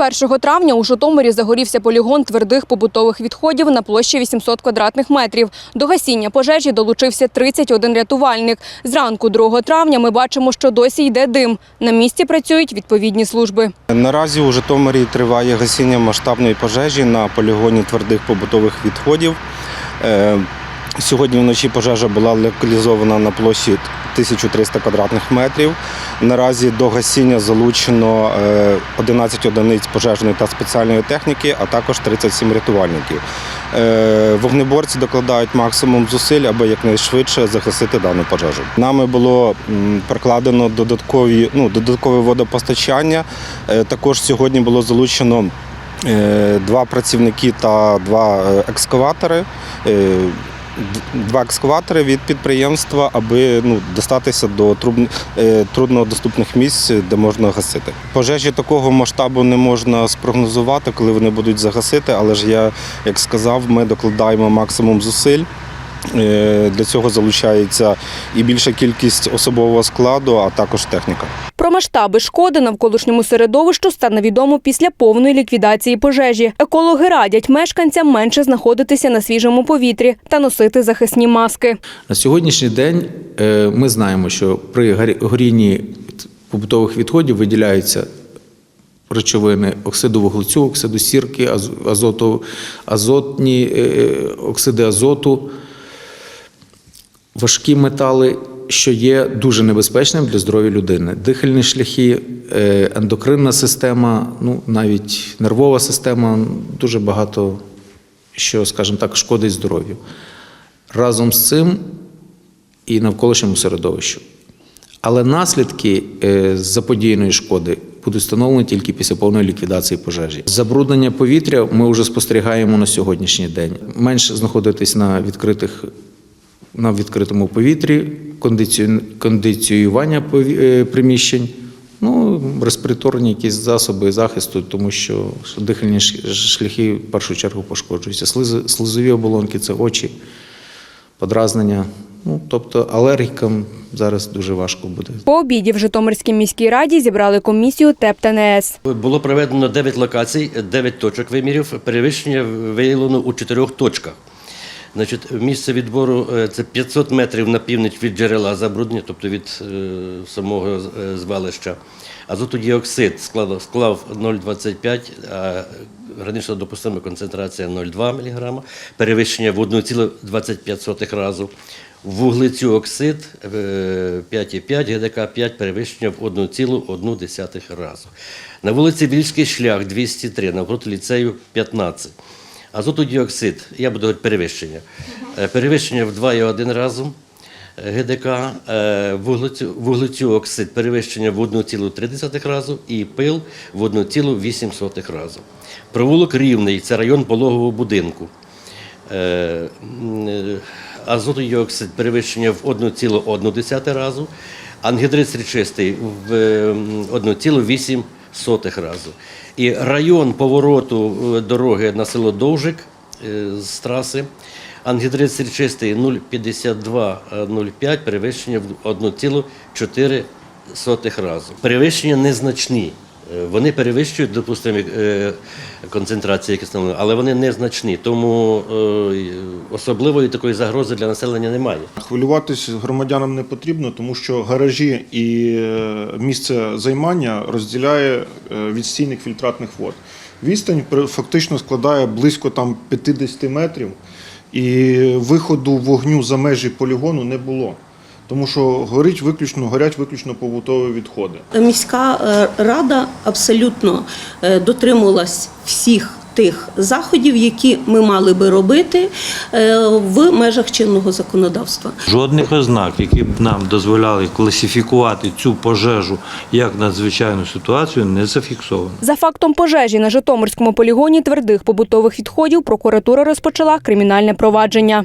1 травня у Житомирі загорівся полігон твердих побутових відходів на площі 800 квадратних метрів. До гасіння пожежі долучився 31 рятувальник. Зранку 2 травня ми бачимо, що досі йде дим. На місці працюють відповідні служби. Наразі у Житомирі триває гасіння масштабної пожежі на полігоні твердих побутових відходів. Е, Сьогодні вночі пожежа була локалізована на площі 1300 квадратних метрів. Наразі до гасіння залучено е, 11 одиниць пожежної та спеціальної техніки, а також 37 рятувальників. Е, Вогнеборці докладають максимум зусиль, аби якнайшвидше загасити дану пожежу. Нами було прокладено додаткові, ну, додаткове водопостачання. Е, Також сьогодні було залучено е, два працівники та два е, екскаватори. Два екскаватори від підприємства, аби ну, достатися до е, труднодоступних місць, де можна гасити. Пожежі такого масштабу не можна спрогнозувати, коли вони будуть загасити, але ж я, як сказав, ми докладаємо максимум зусиль. Е, Для цього залучається і більша кількість особового складу, а також техніка. Про масштаби шкоди навколишньому середовищу стане відомо після повної ліквідації пожежі. Екологи радять мешканцям менше знаходитися на свіжому повітрі та носити захисні маски. На сьогоднішній день е, ми знаємо, що при горі- горінні побутових відходів виділяються речовини оксиду вуглецю, оксиду сірки, аз- азоту, азотні е, оксиди азоту, важкі метали, що є дуже небезпечним для здоров'я людини. Дихальні шляхи, е, ендокринна система, ну навіть нервова система дуже багато що, скажімо так, шкодить здоров'ю. Разом з цим і навколишньому середовищу. Але наслідки е, заподіяної шкоди будуть встановлені тільки після повної ліквідації пожежі. Забруднення повітря ми вже спостерігаємо на сьогоднішній день. Менше знаходитись на відкритих на відкритому повітрі, кондиціювання пові- е, приміщень, ну, респіраторні якісь засоби захисту, тому що дихальні шляхи в першу чергу пошкоджуються. Слиз- Слизові оболонки це очі, подразнення. Ну, тобто алергікам зараз дуже важко буде. По обіді в Житомирській міській раді зібрали комісію ТЕП та НС. Було проведено 9 локацій, 9 точок вимірів. Перевищення виявлено у 4 точках. Значить, місце відбору е, це 500 метрів на північ від джерела забруднення, тобто від е, самого е, звалища. Азотодіоксид склав, склав 0,25, а гранично допустима концентрація 0,2 мг, перевищення в 1,25 разу. Вуглецю оксид е, 5,5, ГДК 5, перевищення в 1,1 разу. На вулиці Вільський шлях 203, навпроти ліцею 15. Азотодіоксид, я буду говорити перевищення. Е, Перевищення в 2,1 разу. Е, ГДК, е, вуглецю, оксид перевищення в 1,3 разу і пил в 1,8 разу. Провулок рівний це район пологового будинку. Азотодіоксид перевищення в 1,1 разу, ангідрид срічистий в ем, 1,8 разу. І район повороту е, дороги на село Довжик е, з траси. Срічистий 0,5205, перевищення в 1,4 разу. Перевищення незначні. Е, Вони перевищують допустимі е, концентрації, встановлені, але вони незначні. Тому е, особливої такої загрози для населення немає. Хвилюватись громадянам не потрібно, тому що гаражі і місце займання розділяє е, від стійних фільтратних вод. Відстань фактично складає близько там 50 метрів, і виходу вогню за межі полігону не було. Тому що горить виключно, горять виключно побутові відходи. Міська е, рада абсолютно е, дотримувалась всіх тих заходів, які ми мали би робити е, в межах чинного законодавства. Жодних ознак, які б нам дозволяли класифікувати цю пожежу як надзвичайну ситуацію, не зафіксовано. За фактом пожежі на Житомирському полігоні твердих побутових відходів прокуратура розпочала кримінальне провадження.